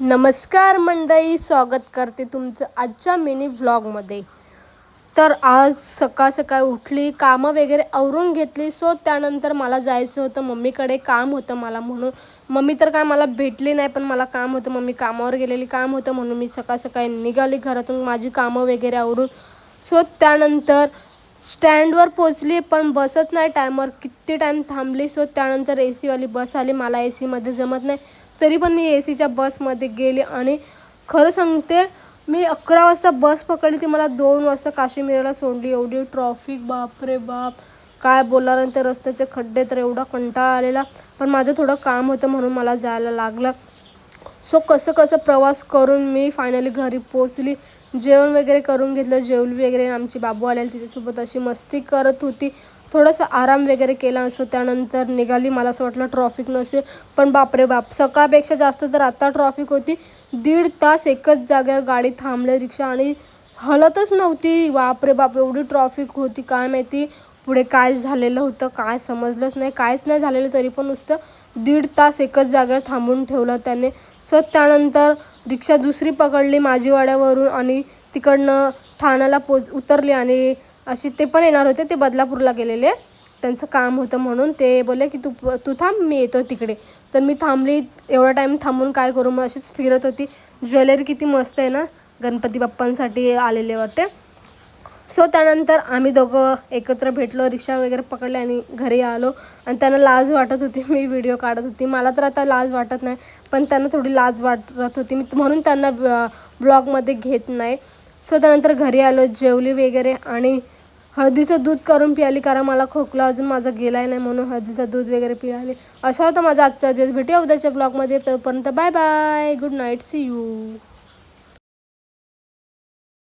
नमस्कार मंडळी स्वागत करते तुमचं आजच्या मिनी व्लॉगमध्ये. तर आज सकाळ सकाळ उठली कामं वगैरे आवरून घेतली सो त्यानंतर मला जायचं होतं मम्मीकडे काम होतं मला म्हणून. मम्मी तर काय मला भेटली नाही पण मला काम होतं मम्मी कामावर गेलेली काम होतं म्हणून मी सकाळ सकाळी निघाली घरातून माझी कामं वगैरे आवरून. सो त्यानंतर स्टँडवर पोचली पण बसत नाही टायमवर किती टाईम थांबली सो त्यानंतर ए सीवाली बस आली मला ए सीमध्ये जमत नाही. तरी पण मी ए सीच्या बसमध्ये गेले आणि खरं सांगते मी अकरा वाजता बस पकडली ती मला दोन वाजता काश्मीरला सोडली. एवढी ट्रॉफिक बापरे बाप. काय बोलणार? आणि ते रस्त्याचे खड्डे तर एवढा कंटाळा आलेला. पण माझं थोडं काम होतं म्हणून मला जायला लागलं. सो कसं कसं प्रवास करून मी फायनली घरी पोचली जेवण वगैरे करून घेतलं जेवली वगैरे आमची बाबू आलेली तिच्यासोबत अशी मस्ती करत होती. थोडासा आराम वगैरे केला असो त्यानंतर निघाली. मला असं वाटलं ट्रॉफिक नसेल. पण बापरे बाप सकाळपेक्षा जास्त तर आत्ता ट्रॉफिक होती. दीड तास एकच जागेवर गाडी थांबले रिक्षा आणि हलतच नव्हती. बापरे बाप एवढी ट्रॉफिक होती काय माहिती. पुढे काय झालेलं होतं काय समजलंच नाही. कायच नाही झालेलं तरी पण नुसतं दीड तास एकच जागेवर थांबून ठेवलं त्याने. सो त्यानंतर रिक्षा दुसरी पकडली माझीवाड्यावरून आणि तिकडनं ठाण्याला पोच उतरली आणि अशी ते पण येणार होते ते बदलापूरला गेलेले. त्यांचं काम होतं म्हणून ते बोलले की तू तू थांब मी येतो तिकडे. तर मी थांबली एवढा टाईम थांबून काय करू? मग अशीच फिरत होती. ज्वेलरी किती मस्त आहे ना गणपती बाप्पांसाठी आलेले वाटते. सो त्यानंतर आम्ही दोघं एकत्र भेटलो रिक्षा वगैरे पकडले आणि घरी आलो. आणि त्यांना लाज वाटत होती मी व्हिडिओ काढत होती. मला तर आता लाज वाटत नाही पण त्यांना थोडी लाज वाटत होती. मी म्हणून त्यांना ब्लॉगमध्ये घेत नाही. सो त्यानंतर घरी आलो जेवली वगैरे आणि हळदीचं दूध करून पियाली कारण मला खोकला अजून माझा गेलाय नाही म्हणून हळदीचं दूध वगैरे पियाली. असा होता माझा आजचा दिवस. भेटूया उद्याच्या ब्लॉगमध्ये तोपर्यंत bye bye good night see you